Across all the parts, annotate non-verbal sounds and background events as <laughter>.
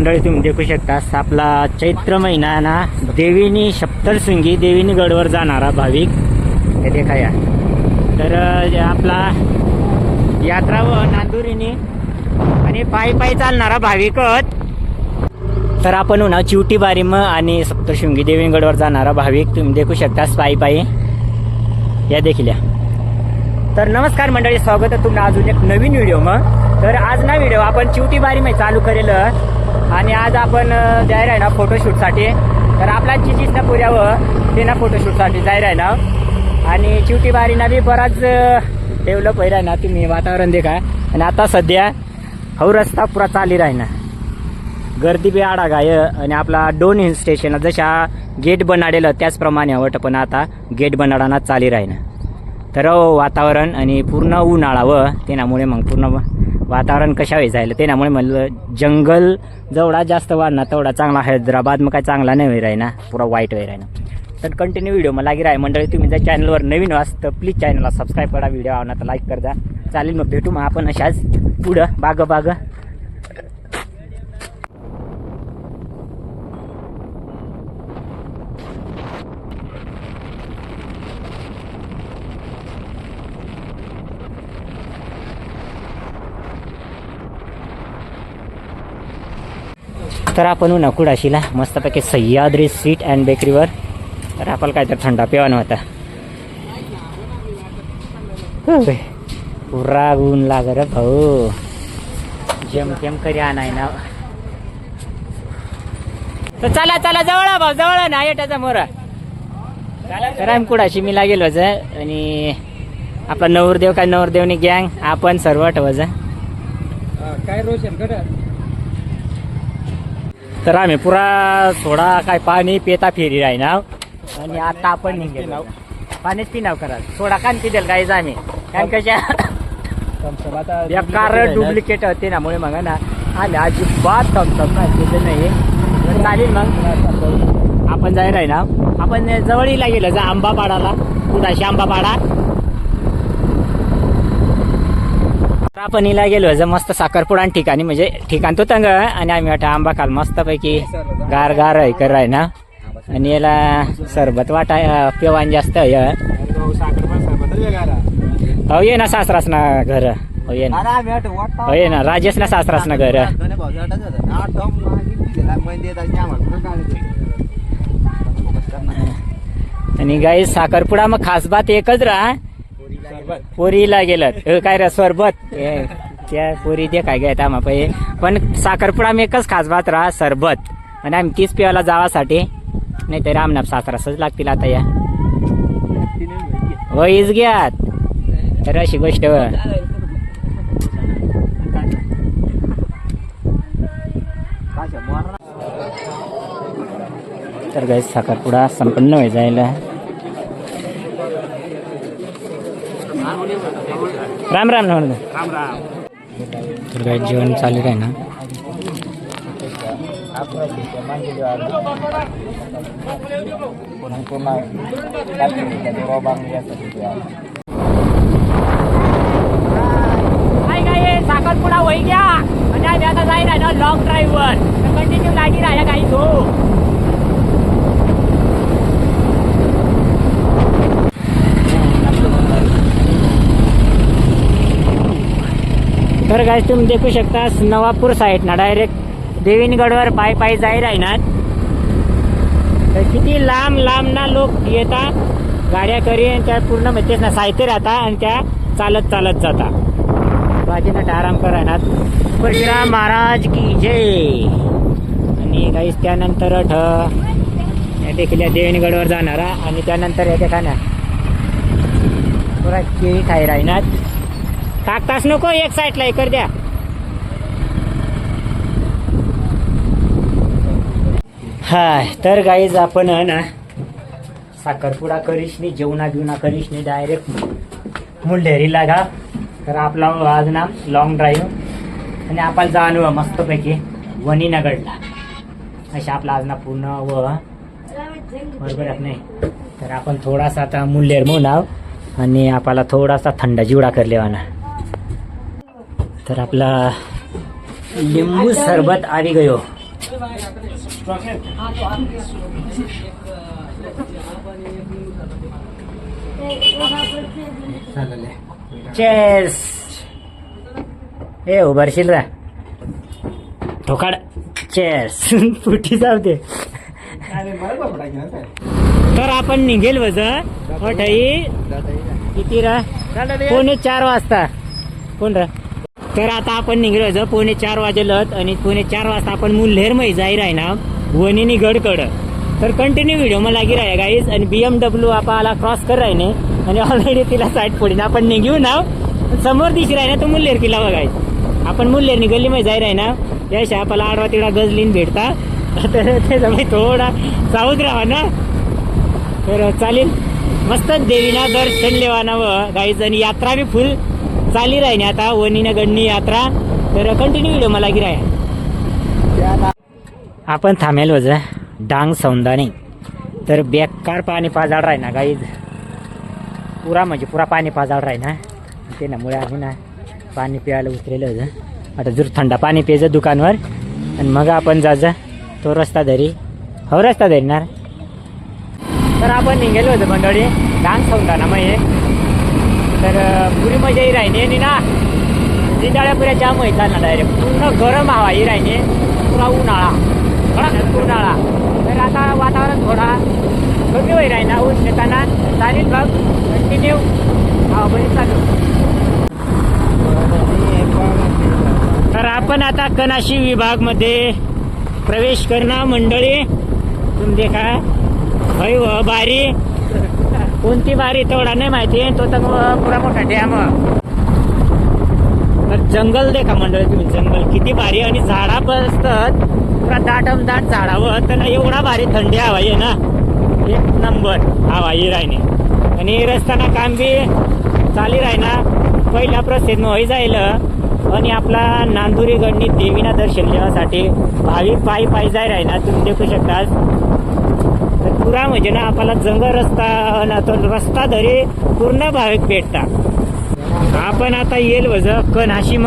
मंडळी तुम्ही देखू शकता आपला चैत्र महिना ना देवीनी सप्तरशृंगी देवीनी गडवर जाणारा भाविक. हे देखा या. तर आपला यात्रा व नांदुरीनी आणि पायी पायी चालणारा भाविकच. तर आपण ना चिवटी बारीम आणि सप्तशृंगी देवीगडवर जाणारा भाविक. तुम्ही देखू शकता पायी पायी. या देखील या. तर नमस्कार मंडळी स्वागत आहे तुम्हाला अजून एक नवीन व्हिडिओ मग तर आज ना व्हिडिओ आपण चिवटी बारीम चालू करेल आणि आज आपण जाहीर आहे ना फोटोशूटसाठी तर आपला चिचीच ना पुऱ्यावं ते ना फोटोशूटसाठी जाहीर आहे ना. आणि चिवटी बारीना बी बराच डेव्हलप होईल आहे ना तुम्ही वातावरण देखा. आणि आता सध्या हौ रस्ता पुरा चाली राही ना. गर्दी बी आडा गाय आणि आपला दोन हिल स्टेशन जशा गेट बनाडेलं त्याचप्रमाणे हवं पण आता गेट बनाडाना चाली राहिना तर वातावरण आणि पूर्ण उन्हाळा व त्यामुळे मग पूर्ण वातावरण कशावेळी वेळी जायला? त्यामुळे म्हणलं जंगल जेवढा जास्त वाढणार तेवढा चांगला हैदराबाद मग काय चांगला नाही होई ना पुरा वाईट होई ना तर कंटिन्यू व्हिडिओ मला लागी राही मंडळी तुम्ही जर चॅनलवर नवीन वाच तर प्लीज चॅनलला सबस्क्राईब करा व्हिडिओ आवडला तर लाईक करा चालेल मग भेटू मग आपण अशाच पुढं बागं बागं तर आपण नकुडाशीला मस्तपैकी सह्याद्री स्वीट अँड बेकरीवर तर आपण काय तर थंडा पिवानं होता. पुरा ऊन लाग रे भाऊ. जेमकेम करी आणाय ना तर चला चला जवळ भाऊ जवळ ना येटाचा मोरा. तर कुडाशी मी लागेल वज आणि आपला नवरदेव काय नवरदेवनी गँग आपण सर्व वज काय रोशन तर आम्ही पुरा थोडा काय पाणी पेता फेरी आहे ना आणि आता आपण निघेल पाणीच पिनाव करा सोडा कान पिदेल काहीच आम्ही. कारण कशा या कार डुप्लिकेट होते ना मुळे मग ना आले अजिबात थमथम काय पिते नाही. चालेल मग. आपण जाय राही ना. आपण जवळीला गेलो जा आंबा पाडाला कुडाशी आंबा पाडा आपण हिला गेलो जर मस्त साखरपुडा ठिकाणी म्हणजे ठिकाण तो तंग आणि आम्ही वाटा आंबा खाल मस्त पैकी गार गार ऐकर कर आहे ना? आणि याला सरबत वाटाय पेवान जास्त हो ये ना सासरास ना घर. हो ये ना. हो ये ना राजेश ना सासरास ना घर. आणि गाई साखरपुडा मग खास बात एकच राहा. पोरीला गेलं अ, काय रे सरबत? ए, त्या पोरी ते काय घ्यायत आम्हा पै पण साखरपुडा आम्ही एकच खास भात राहा सरबत. आणि आम्ही तीच पिवायला जावासाठी नाही तरी आमना सासरासच लागतील आता या. वहीच घ्यात. तर अशी गोष्ट. व. तर गाई साखरपुडा संपन्न होई जायला. राम राम राम तर काय जेवण चालू आहे ना? काय काय साखरपुडा होई घ्या म्हणजे आम्ही आता जाईल आहे ना लॉंग ड्राईव्हवर कंटिन्यू गाडी राहिल्या तर गाईज तुम्ही देखू शकता नवापूर साईड ना. डायरेक्ट देवीनगडवर पाय पाय जाई राहणार. तर किती लांब लांब ना लोक येतात गाड्या करी आणि त्या पूर्ण म्हणजे ना. साहित्य राहता आणि त्या चालत चालत जाता. बाकी ना आराम करायनात परशुराम महाराज की जय. आणि काही त्यानंतर ठ. या देखील या देवीनगडवर जाणारा आणि त्यानंतर या देखा ना पुरा केळी खाई राहणार. टाकताच नको एक साईडला हे कर द्या. हाय तर गाईज आपण ना साखरपुडा करीश नाही जेवणा बिवणा करीश नाही डायरेक्ट मुंडेरीला घा. तर आपला आज ना लॉंग ड्राईव्ह आणि आपण जाणू मस्तपैकी वनीनगडला अशा आपला आज ना पूर्ण व बरोबर नाही? तर आपण थोडासा आता मुल्लेर म्हणाव आणि आपल्याला थोडासा थंड जिवडा कर लेवाना. तर आपला लिंबू सरबत आली गयो. चेस ए उभारशील रा. ठोकाड. चेस <laughs> फुटी जाऊ दे तर आपण निघेल वज अठाई किती रा? पोणे चार वाजता. कोण रा? तर आता आपण निघलो जर पुणे चार वाजेलत आणि पुणे चार वाजता आपण मुल्हेरमय जाईर आहे ना वनिनी गडकड तर कंटिन्यू व्हिडिओ मला लागी राहा गाईज आणि बी एम डब्ल्यू आपल्याला क्रॉस कर राहिने. आणि ऑलरेडी तिला साईड पडीन आपण निघू ना. समोर दिशी राही ना तो मुल्हेर किल्ला बघायचं आपण मुल्हेर निघाली मै आहे ना यश आपला आडवा तिडा गजलीन भेटता. तर त्याच्यामुळे थोडा साऊद राहा ना. तर चालेल. मस्तच देवीना दर्शन लेवाना व गाईज आणि यात्रा बी फुल चाली राहिनी आता वनीनं गडणी यात्रा. तर कंटिन्यू व्हिडिओ मला की आपण थांबेल वज. डांग सौंदाने. तर बेकार पाणी पाजाड राही ना गाईज पुरा म्हणजे पुरा पाणी पाजाड राही ना त्यामुळे आहे ना पाणी प्यायला उतरेलं होतं आता जर थंड पाणी प्यायचं दुकानवर. आणि मग आपण जायचं तो रस्ता धरी. हो रस्ता धरणार. तर आपण निघेलो होतं मंडळी. डांग सौंदाना मग हे तर पुरी मजा ही राहिली. आणि ना जिंदाळ्या पुऱ्या जाम होईल ना डायरेक्ट पूर्ण गरम हवा ही राहिली. पुरा उन्हाळा. कडक उन्हाळा. तर आता वातावरण थोडा कमी होई राहिला. ना उष्णताना चालेल बघ. कंटिन्यू हा बरी चालू तर आपण आता कनाशी विभागमध्ये प्रवेश करणार मंडळी. तुम्ही देखा. भय व बारी. कोणती बारी तेवढा नाही माहिती तो तर मग पुरा मोठा डॅम. तर जंगल देखा मंडळी तुम्ही जंगल. किती भारी आणि झाडा बसतात पुरा दाटम दाट झाडावर. तर एवढा भारी थंडी हवा आहे ना. एक नंबर हवा ही आणि रस्ताना काम बी चाली राहिना. पहिल्या प्रसिद्ध होई जाईल. आणि आपला नांदुरी गडनी देवीना दर्शन घेण्यासाठी भाविक पायी पायी जाय राहिना. तुम्ही देखू शकता पुरा म्हणजे ना आपल्याला जंगल रस्ता ना तो रस्ता धरी पूर्ण भाविक भेटता आपण आता येईल वज कण हाशिम.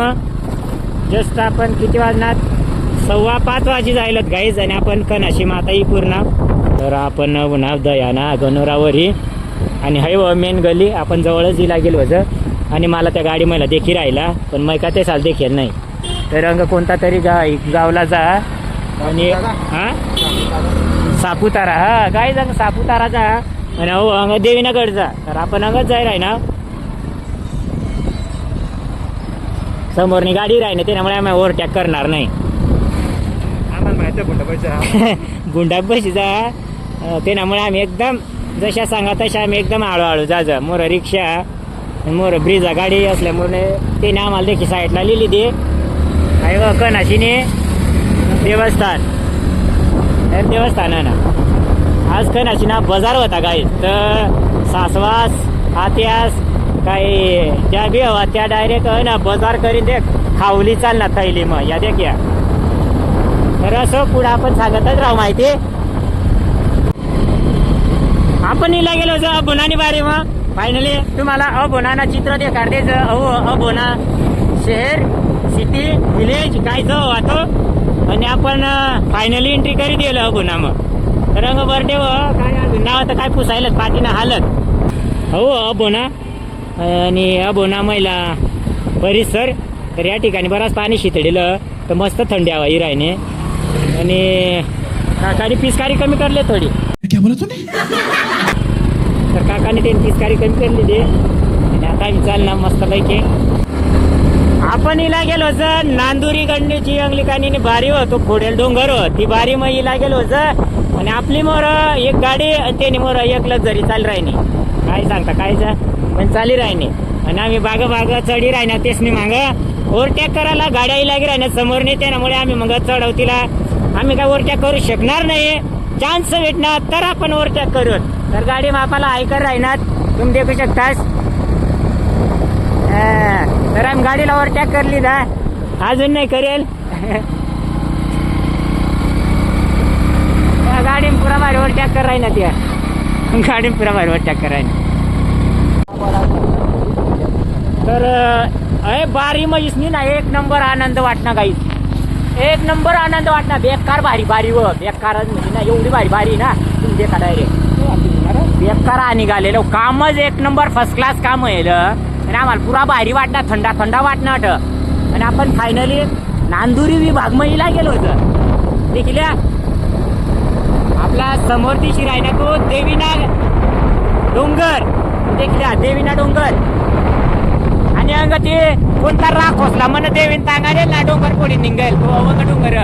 जस्ट आपण किती वाजणार? सव्वा पाच वाजे जायलात गाईज आणि आपण कनाशी मग आता ही पूर्ण. तर आपण उन्हा दयाना गणोरावरी. आणि हय व मेन गली. आपण जवळच ही लागेल वज. आणि मला त्या गाडी मला देखील राहिला पण मग का ते साल देखील नाही. तर रंग कोणता तरी गा गावला जा. आणि हा? सापुतारा हा काय जाग सापुतारा जा आणि हो अंग देवीनगड जा तर आपण अंगच जाय राही ना? समोरनी गाडी राही ना त्यामुळे आम्ही ओव्हरटॅक करणार नाही. पैसे गुंडा बशी जा त्यामुळे आम्ही एकदम जशा सांगा तशा आम्ही एकदम हळूहळू जा जा. मोर रिक्षा मोर ब्रिजा गाडी असल्यामुळे त्याने आम्हाला देखील साईडला लिहिली दे काय कनाशीने देवस्थान. तर देवस्थान आहे ना आज ना बाजार होता काय तर सासवास आत्यास काही त्या बी हवा त्या डायरेक्ट ना बाजार करीन दे खावली ना थैली मग. या देख या. तर असं पुढं आपण सांगतच राहू माहिती? आपण इला गेलो जो अबोनानी बारे मग. फायनली तुम्हाला अबोनाना चित्र देखार दे अहो अबोना शहर सिटी विलेज काय जो वाटो आणि आपण फायनली एंट्री करी दिलं अबोना मग. रंग बर्डे व काय नाव तर काय पुसायलाच पाठीना हालत. हो अबोना आणि अबोना महिला परिसर तर या ठिकाणी बराच पाणी शितडीलं तर मस्त थंडी हवा राहिने आणि काकाने पिचकारी कमी करले थोडी. तर काकाने ते पिचकारी कमी करली दे आणि आता आम्ही चालना मस्तपैकी. आपण इला गेलो होत नांदुरी गंडीची अंगलिकानी बारी होतो खोडेल डोंगर हो. ती बारी मग इला गेलो होत आणि आपली मोर एक गाडी आणि त्याने मोर एक लक्झरी चालू राहिनी काय सांगता काय जा? पण चाली राहिनी आणि आम्ही बाग बाग चढी राहिना तेच मी माग. ओव्हरटॅक करायला गाड्या इलागी राहिल्या समोर नाही त्यामुळे आम्ही मग चढवतीला आम्ही काय ओव्हरटॅक करू शकणार नाही. चान्स भेटणार तर आपण ओव्हरटॅक करू. तर गाडी मापाला ऐकर राहणार तुम्ही देखू शकतास. राम तर आम्ही गाडीला ओव्हरटॅक करली दा अजून नाही करेल. गाडी पुरा भारी ओव्हरटॅक कर राही ना त्या. गाडी पुरा मारी ओव्हरटॅक कर राही तर अरे बारी नाही ना एक नंबर आनंद वाटणार काही एक नंबर आनंद वाटणार बेकार भारी भारी व. बेकार म्हणजे ना एवढी भारी भारी ना. तुम्ही देखा डायरेक्ट बेकार निघालेलं कामच एक नंबर फर्स्ट क्लास काम आहे आणि आम्हाला पुरा भारी वाटणार थंडा थंडा वाटणार आणि आपण फायनली नांदुरी विभाग महिला गेलो होतं. देखील आपला समोर दिशी राहिला तो देवीना डोंगर. देखील देवीना डोंगर. आणि अंग ते कोणता राख होसला म्हण देवीन सांगाले ना डोंगर कोणी निघेल तो अवघ डोंगर.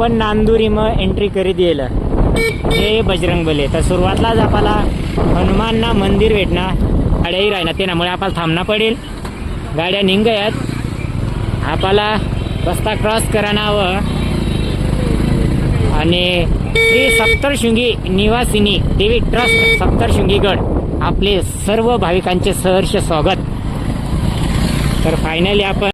आपण नांदुरी मग एंट्री करीत येईल हे बजरंग बले. तर सुरुवातलाच आपल्याला हनुमानना मंदिर भेटणार गाड्याही राहणार त्यामुळे आपल्याला थांबणं पडेल. गाड्या निघायात. आपल्याला रस्ता क्रॉस करायला आणि श्री सप्तशृंगी निवासिनी देवी ट्रस्ट सप्तरशृंगीगड आपले सर्व भाविकांचे सहर्ष स्वागत. तर फायनली आपण